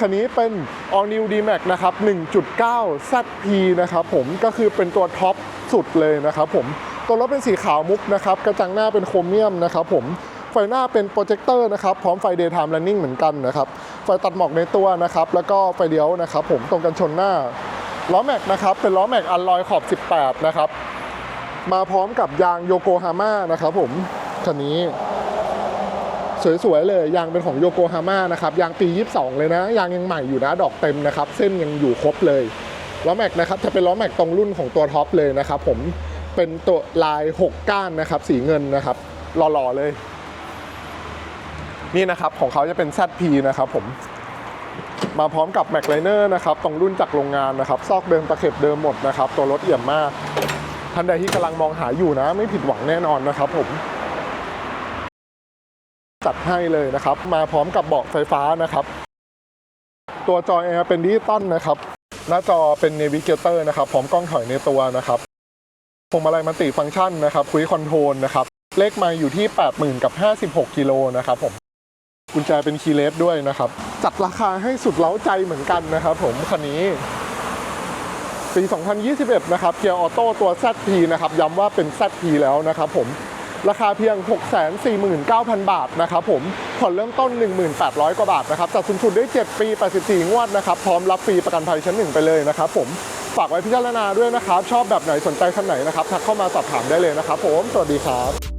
คันนี้เป็น All New D-Max นะครับ 1.9 ZP นะครับผมก็คือเป็นตัวท็อปสุดเลยนะครับผมตัวรถเป็นสีขาวมุกนะครับ กระจังหน้าเป็นโครเมียมนะครับผมไฟหน้าเป็นโปรเจคเตอร์นะครับ พร้อมไฟ Daytime Running เหมือนกันนะครับ ไฟตัดหมอกในตัวนะครับ แล้วก็ไฟเลี้ยวนะครับผมตรงกันชนหน้าล้อแม็กนะครับ เป็นล้อแม็กอัลลอยขอบ 18 นะครับ มาพร้อมกับยางโยโกฮาม่านะครับผมคันนี้ สวยๆเลยยางเป็นของโยโกฮาม่านะครับยางปี 22 เลยนะยางยังใหม่อยู่นะดอกเต็มนะครับเส้นยังอยู่ครบเลยล้อแม็กนะครับจะเป็นล้อแม็กตรงรุ่นของตัวท็อปเลยนะครับผมเป็นตัวลาย 6 ก้านนะครับสีเงินนะครับหล่อๆเลย นี่นะครับของเขาจะเป็น ZP นะครับผมมาพร้อมกับ m a c l i n e r นะครับตรงรุ่นจากโรงงานนะครับ ซอกเดิมตะเข็บเดิมหมดนะครับ ตัวรถเอี่ยมมาก ท่านใดที่กำลังมองหาอยู่นะ ไม่ผิดหวังแน่นอนนะครับผม จัดให้เลยนะครับ มาพร้อมกับเบาะไฟฟ้านะครับ ตัวจอแอร์เป็นดิจิตอลนะครับ หน้าจอเป็น Navigator นะครับ พร้อมกล้องถอยในตัวนะครับพวงมาลัยมัลติฟังก์ชันนะครับคุยคอนโทรลนะครับ เลขไมาอยู่ที่ 80,000กับ56กิโลนะครับผมกุญแจเป็นคีย์เลสด้วยนะครับ จัดราคาให้สุดเล้าใจเหมือนกันนะครับผมคันนี้ปี 2021 นะครับ เกียร์ออโต้ตัว ZP นะครับ ย้ำว่าเป็น ZP แล้วนะครับผม ราคาเพียง 649,000 บาทนะครับผมผ่อนเริ่มต้น 1800 กว่าบาทนะครับจัดสูงสุดได้ 7 ปี 84 งวดนะครับพร้อมรับฟรีประกันภัยชั้นหนึ่งไปเลยนะครับผมฝากไว้พิจารณาด้วยนะครับ ชอบแบบไหนสนใจคันไหนนะครับทักเข้ามาสอบถามได้เลยนะครับผมสวัสดีครับ